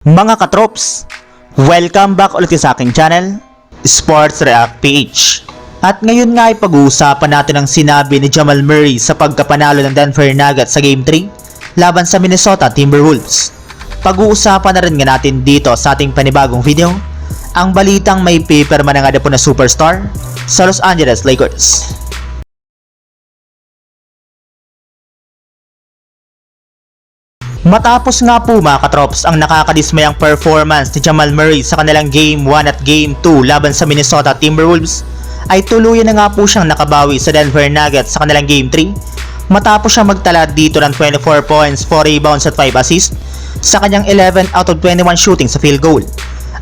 Mga katrops, welcome back ulit sa aking channel, Sports React PH. At ngayon nga ay pag-uusapan natin ang sinabi ni Jamal Murray sa pagkapanalo ng Denver Nuggets sa Game 3 laban sa Minnesota Timberwolves. Pag-uusapan na rin nga natin dito sa ating panibagong video, ang balitang may paper man nga po na superstar sa Los Angeles Lakers. Matapos nga po mga katrops ang nakakadismayang performance ni Jamal Murray sa kanilang Game 1 at Game 2 laban sa Minnesota Timberwolves ay tuluyan na nga po siyang nakabawi sa Denver Nuggets sa kanilang Game 3 matapos siya magtala dito ng 24 points, 4 rebounds at 5 assists sa kanyang 11 out of 21 shooting sa field goal.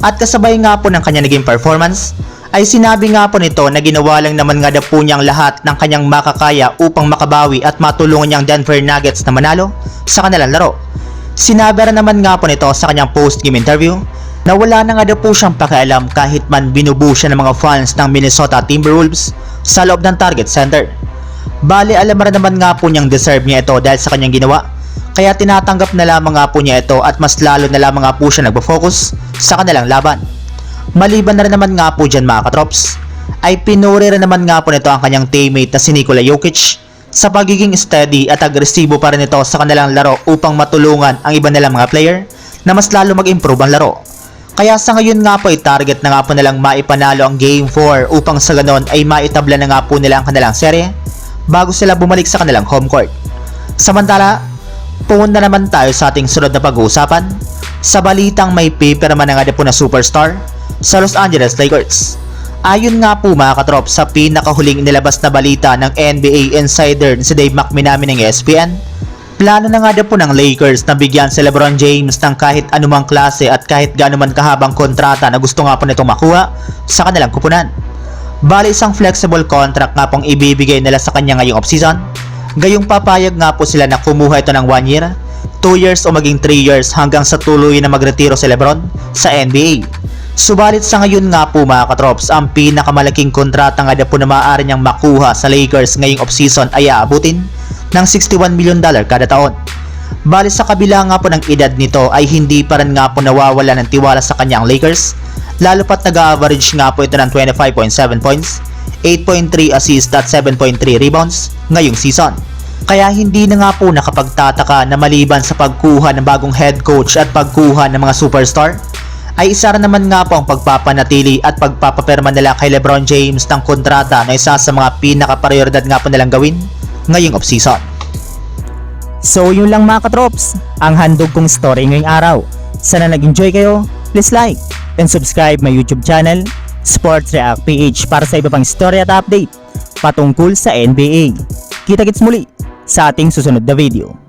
At kasabay nga po ng kanyang naging performance ay sinabi nga po nito na ginawa lang naman nga daw po niyang lahat ng kanyang makakaya upang makabawi at matulungan niyang Denver Nuggets na manalo sa kanilang laro. Sinabi rin naman nga po nito sa kanyang post-game interview na wala na nga daw po siyang pakialam kahit man binubu siya ng mga fans ng Minnesota Timberwolves sa loob ng Target Center. Bali alam rin naman nga po niyang deserve niya ito dahil sa kanyang ginawa kaya tinatanggap na lamang nga po niya ito at mas lalo na lamang nga po siya nagpo-focus sa kanilang laban. Maliban na rin naman nga po dyan mga katrops, ay pinuri rin naman nga po nito ang kanyang teammate na si Nikola Jokic sa pagiging steady at agresibo pa rin ito sa kanilang laro upang matulungan ang iba nilang mga player na mas lalo mag-improve ang laro. Kaya sa ngayon nga po ay target na nga po nilang maipanalo ang Game 4 upang sa ganon ay maitabla na nga po nila ang kanilang serye bago sila bumalik sa kanilang home court. Samantala, pumunta naman tayo sa ating sunod na pag-uusapan sa balitang may paper man nga po na superstar sa Los Angeles Lakers. Ayon nga po mga katrop sa pinakahuling nilabas na balita ng NBA insider si Dave McMinami ng ESPN, plano na nga daw po ng Lakers na bigyan si Lebron James ng kahit anumang klase at kahit gaano man kahabang kontrata na gusto nga po nitong makuha sa kanilang kupunan. Bali isang flexible contract nga pong ibibigay nila sa kanya ngayong offseason. Gayong papayag nga po sila na kumuha ito ng 1 year, 2 years o maging 3 years hanggang sa tuloy na magretiro si Lebron sa NBA. Subalit sa ngayon nga po mga katrops, ang pinakamalaking kontrata nga po na maaari niyang makuha sa Lakers ngayong offseason ay aabutin ng 61 million dollar kada taon. Bali sa kabila nga po ng edad nito ay hindi pa rin nga po nawawala ng tiwala sa kanya ang Lakers, lalo pat nag-average nga po ito ng 25.7 points, 8.3 assists at 7.3 rebounds ngayong season. Kaya hindi na nga po nakapagtataka na maliban sa pagkuha ng bagong head coach at pagkuha ng mga superstar, ay isa rin naman nga po ang pagpapanatili at pagpapaperma nila kay Lebron James ng kontrata na isa sa mga pinaka-prioridad nga po nilang gawin ngayong offseason. So yun lang mga katrops, ang handog kong story ngayong araw. Sana nag-enjoy kayo, please like and subscribe my YouTube channel, Sports React PH para sa iba pang story at update patungkol sa NBA. Kita-kits muli sa ating susunod na video.